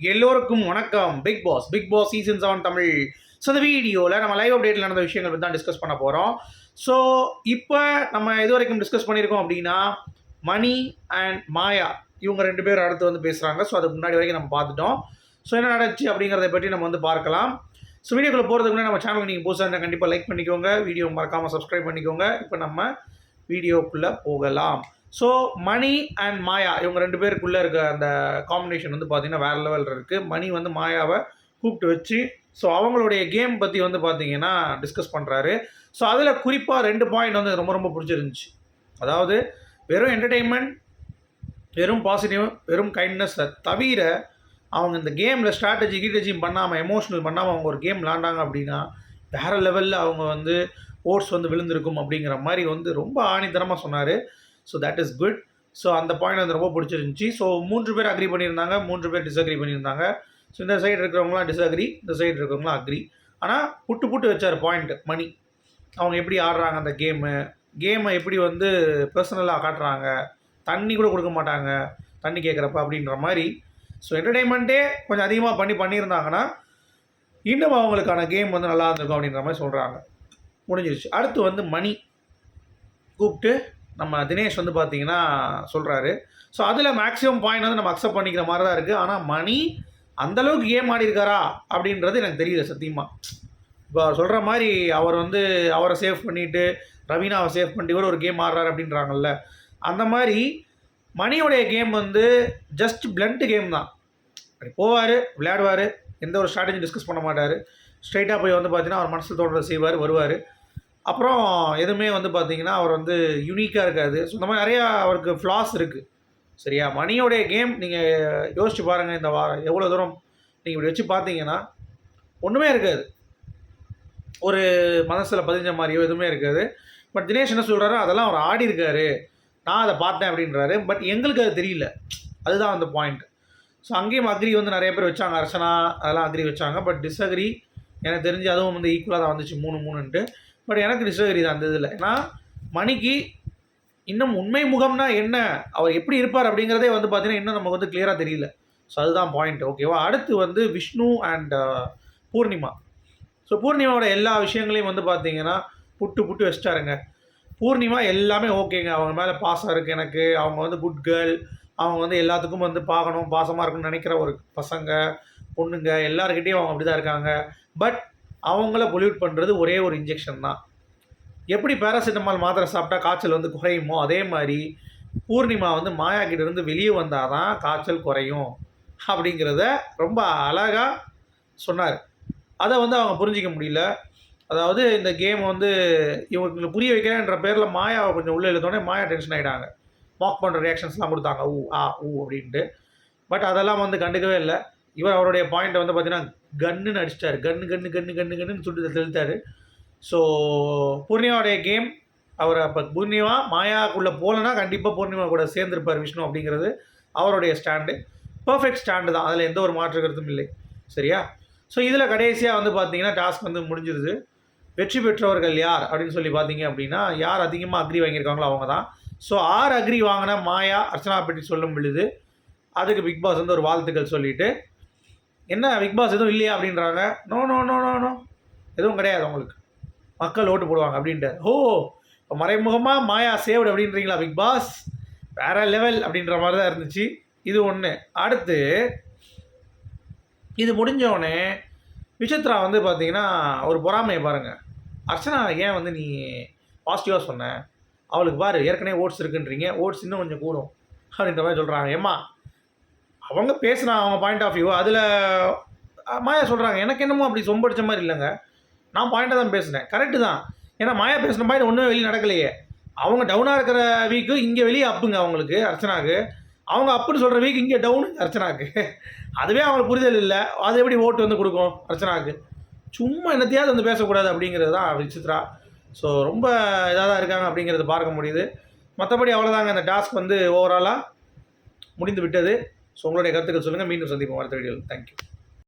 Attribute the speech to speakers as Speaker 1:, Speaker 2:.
Speaker 1: எல்லோருக்கும் வணக்கம். Big boss big boss season seven Tamil so இந்த வீடியோவில் நம்ம லைவ் அப்டேட்டில் நடந்த விஷயங்கள் பற்றி தான் டிஸ்கஸ் பண்ண போகிறோம் ஸோ இப்போ நம்ம இது வரைக்கும் டிஸ்கஸ் பண்ணியிருக்கோம் அப்படின்னா மணி அண்ட் மாயா இவங்க ரெண்டு பேரும் அடுத்து வந்து பேசுகிறாங்க ஸோ அதுக்கு முன்னாடி வரைக்கும் நம்ம பார்த்துட்டோம். ஸோ என்ன நடந்துச்சு அப்படிங்கிறத பற்றி நம்ம வந்து பார்க்கலாம். ஸோ வீடியோக்குள்ளே போகிறதுக்கு முன்னாடி நம்ம சேனல் நீங்கள் புதுசாக இருந்தால் கண்டிப்பாக லைக் பண்ணிக்கோங்க. வீடியோ மறக்காமல் சப்ஸ்கிரைப் பண்ணிக்கோங்க. இப்போ நம்ம வீடியோக்குள்ளே போகலாம். ஸோ மணி அண்ட் மாயா இவங்க ரெண்டு பேருக்குள்ளே இருக்க அந்த காம்பினேஷன் வந்து பார்த்தீங்கன்னா வேறு லெவலில் இருக்குது மணி வந்து மாயாவை கூப்பிட்டு வச்சு ஸோ அவங்களுடைய கேம் பற்றி வந்து பார்த்தீங்கன்னா டிஸ்கஸ் பண்ணுறாரு ஸோ அதில் குறிப்பாக ரெண்டு பாயிண்ட் வந்து ரொம்ப ரொம்ப பிடிச்சிருந்துச்சு. அதாவது வெறும் என்டர்டெயின்மெண்ட் வெறும் பாசிட்டிவ் வெறும் கைண்ட்னஸை தவிர அவங்க இந்த கேமில் ஸ்ட்ராட்டஜி கீட்டஜியும் பண்ணாமல் எமோஷனல் பண்ணாமல் அவங்க ஒரு கேம் விளாண்டாங்க அப்படின்னா வேறு லெவலில் அவங்க வந்து ஓட்ஸ் வந்து விழுந்திருக்கும் அப்படிங்கிற மாதிரி வந்து ரொம்ப ஆணித்தரமாக சொன்னார். So that is good so அந்த பாயிண்ட் வந்து ரொம்ப பிடிச்சிருந்துச்சி. ஸோ மூன்று பேர் அக்ரி பண்ணியிருந்தாங்க. மூன்று பேர் டிஸ்அக்ரி பண்ணியிருந்தாங்க. ஸோ இந்த சைடு இருக்கிறவங்களாம் டிஸ்அக்ரி இந்த சைடு இருக்கிறவங்களாம் அக்ரி ஆனால் புட்டு புட்டு வச்சார் பாயிண்ட் மணி அவங்க எப்படி ஆடுறாங்க அந்த கேமு கேமை எப்படி வந்து பர்சனலாக காட்டுறாங்க? தண்ணி கூட கொடுக்க மாட்டாங்க. தண்ணி கேட்குறப்ப அப்படின்ற மாதிரி. ஸோ என்டர்டெயின்மெண்ட்டே கொஞ்சம் அதிகமாக பண்ணி பண்ணியிருந்தாங்கன்னா இன்னும் அவங்களுக்கான கேம் வந்து நல்லா இருந்திருக்கும் அப்படின்ற மாதிரி சொல்கிறாங்க முடிஞ்சிருச்சு. அடுத்து வந்து மணி கூப்பிட்டு நம்ம தினேஷ் வந்து பார்த்தீங்கன்னா சொல்கிறாரு ஸோ அதில் மேக்ஸிமம் பாயிண்ட் வந்து நம்ம அக்செப்ட் பண்ணிக்கிற மாதிரி தான் இருக்குது ஆனால் மணி அந்தளவுக்கு கேம் ஆடி இருக்காரா அப்படின்றது எனக்கு தெரியல சத்தியமாக இப்போ அவர் சொல்கிற மாதிரி அவர் வந்து அவரை சேவ் பண்ணிவிட்டு ரவீனாவை சேவ் பண்ணிட்டு கூட ஒரு கேம் ஆடுறாரு அப்படின்றாங்கல்ல. அந்த மாதிரி மணியோடைய கேம் வந்து ஜஸ்ட் பிளண்ட் கேம் தான். அப்படி போவார் விளையாடுவார். எந்த ஒரு ஸ்ட்ராட்டஜி டிஸ்கஸ் பண்ண மாட்டார். ஸ்ட்ரைட்டாக போய் வந்து பார்த்தீங்கன்னா அவர் மனசில் தோன்றதை செய்வார் வருவார். அப்புறம் எதுவுமே வந்து பார்த்தீங்கன்னா அவர் வந்து யூனிக்காக இருக்காது ஸோ இந்த மாதிரி நிறையா அவருக்கு ஃப்ளாஸ் இருக்குது சரியா? மணியோடைய கேம் நீங்கள் யோசிச்சு பாருங்கள் இந்த வாரம் எவ்வளோ தூரம் நீங்கள் இப்படி வச்சு பார்த்தீங்கன்னா ஒன்றுமே இருக்காது. ஒரு மனசில் பதிஞ்ச மாதிரியோ எதுவுமே இருக்காது. பட் தினேஷ் என்ன சொல்கிறாரோ அதெல்லாம் அவர் ஆடி இருக்காரு நான் அதை பார்த்தேன் அப்படின்றாரு. பட் எங்களுக்கு அது தெரியல. அதுதான் அந்த பாயிண்ட் ஸோ அங்கேயும் அக்ரி வந்து நிறைய பேர் வச்சாங்க. அர்ச்சனா அதெல்லாம் அக்ரி வச்சாங்க. பட் டிஸ்அக்ரி எனக்கு தெரிஞ்சு அதுவும் வந்து ஈக்குவலாக தான் வந்துச்சு. மூணு மூணுன்ட்டு. பட் எனக்கு டிஸ்டகரி தான் அந்த இதில். ஏன்னா மணிக்கு இன்னும் உண்மை முகம்னா என்ன? அவர் எப்படி இருப்பார் அப்படிங்கிறதே வந்து பார்த்தீங்கன்னா இன்னும் நமக்கு வந்து கிளியராக தெரியல. ஸோ அதுதான் பாயிண்ட் ஓகேவா அடுத்து வந்து Vishnu and uh, Poornima. So பூர்ணிமாவோட எல்லா விஷயங்களையும் வந்து பார்த்தீங்கன்னா புட்டு புட்டு வச்சிட்டாருங்க. பூர்ணிமா எல்லாமே ஓகேங்க அவங்க மேலே பாசம் இருக்குது எனக்கு. அவங்க வந்து குட் கேர்ள் அவங்க வந்து எல்லாத்துக்கும் வந்து பார்க்கணும் பாசமாக இருக்கணும்னு நினைக்கிற ஒரு பசங்க பொண்ணுங்க எல்லாருக்கிட்டேயும் அவங்க அப்படி தான் இருக்காங்க. பட் அவங்கள பொல்யூட் பண்ணுறது ஒரே ஒரு இன்ஜெக்ஷன் தான். எப்படி பேராசிட்டமால் மாத்திரை சாப்பிட்டா காய்ச்சல் வந்து குறையுமோ? அதே மாதிரி பூர்ணிமா வந்து மாயா கிட்டேருந்து வெளியே வந்தால் தான் காய்ச்சல் குறையும். அப்படிங்கிறத ரொம்ப அழகாக சொன்னார். அதை வந்து அவங்க புரிஞ்சிக்க முடியல. அதாவது இந்த கேம் வந்து இவங்களுக்கு புரிய வைக்கிறேன்ற பேரில் மாயாவை கொஞ்சம் உள்ளே எழுதோடனே மாயா டென்ஷன் ஆகிட்டாங்க மாக் பண்ணுற ரியாக்ஷன்ஸ்லாம் கொடுத்தாங்க. ஊ ஆ ஊ அப்படின்ட்டு. பட் அதெல்லாம் வந்து கண்டுக்கவே இல்லை. இவர் அவருடைய பாயிண்ட்டை வந்து பார்த்தீங்கன்னா கன்னுன்னு அடிச்சிட்டாரு. கன்னு கன்னு கன்னு கன்னு கன்னுன்னு சொல்லிட்டு தெளித்தார் ஸோ பூர்ணிமாவுடைய கேம் அவர் அப்போ பூர்ணிமா மாயாக்குள்ளே போகலன்னா கண்டிப்பாக பூர்ணிமா கூட சேர்ந்துருப்பார் விஷ்ணு அப்படிங்கிறது அவருடைய ஸ்டாண்டு பர்ஃபெக்ட் ஸ்டாண்டு தான். அதில் எந்த ஒரு மாற்று கருத்தும் இல்லை. சரியா? ஸோ இதில் கடைசியாக வந்து பார்த்தீங்கன்னா டாஸ்க் வந்து முடிஞ்சிருது. வெற்றி பெற்றவர்கள் யார் அப்படின்னு சொல்லி பார்த்தீங்க அப்படின்னா யார் அதிகமாக அக்ரி வாங்கியிருக்காங்களோ அவங்க தான். ஸோ ஆறு அக்ரி வாங்கின மாயா அர்ச்சனா பற்றி சொல்லும் பொழுது அதுக்கு பிக் பாஸ் வந்து ஒரு வாழ்த்துக்கள் சொல்லிவிட்டு என்ன பிக் பாஸ் எதுவும் இல்லையா அப்படின்றாங்க. No no no no no எதுவும் கிடையாது உங்களுக்கு மக்கள் ஓட்டு போடுவாங்க அப்படின்ட்டு ஓ இப்போ மறைமுகமாக மாயா சேவ்டு அப்படின்றீங்களா பிக் பாஸ் வேற லெவல் அப்படின்ற மாதிரி தான் இருந்துச்சு. இது ஒன்று அடுத்து இது முடிஞ்சோடனே விசித்ரா வந்து பார்த்தீங்கன்னா ஒரு பொறாமையை பாருங்கள் அர்ச்சனா ஏன் வந்து நீ பாசிட்டிவாக சொன்ன? அவளுக்கு பாரு ஏற்கனவே ஓட்ஸ் இருக்குன்றீங்க. ஓட்ஸ் இன்னும் கொஞ்சம் கூடும். அப்படின்ற மாதிரி சொல்கிறாங்க ஏம்மா அவங்க பேசுனா அவங்க பாயிண்ட் ஆஃப் வியூ அதில் மாயா சொல்கிறாங்க எனக்கு என்னமோ அப்படி சொம்படிச்ச மாதிரி இல்லைங்க. நான் பாயிண்ட்டாக தான் பேசினேன். கரெக்டு தான். ஏன்னா மாயா பேசின பாயிண்ட் ஒன்றுமே வெளியே நடக்கலையே. அவங்க டவுனாக இருக்கிற வீக்கு இங்கே வெளியே அப்புங்க அவங்களுக்கு அர்ச்சனாக்கு. அவங்க அப்புன்னு சொல்கிற வீக் இங்கே டவுனு அர்ச்சனாக்கு. அதுவே அவங்களுக்கு புரிதல் இல்லை. அது எப்படி ஓட்டு வந்து கொடுக்கும் அர்ச்சனாக்கு? சும்மா என்னத்தையாவது வந்து பேசக்கூடாது அப்படிங்கிறது தான் விசித்ரா ஸோ ரொம்ப இதாக தான் இருக்காங்க அப்படிங்கிறது பார்க்க முடியுது. மற்றபடி அவ்வளோதாங்க அந்த டாஸ்க் வந்து ஓவராலாக முடிந்து விட்டது. ஸோ உங்களுடைய கருத்துக்கள் சொல்லுங்கள் மீண்டும் சந்திப்போம். அடுத்த வீடியோவில். தேங்க்யூ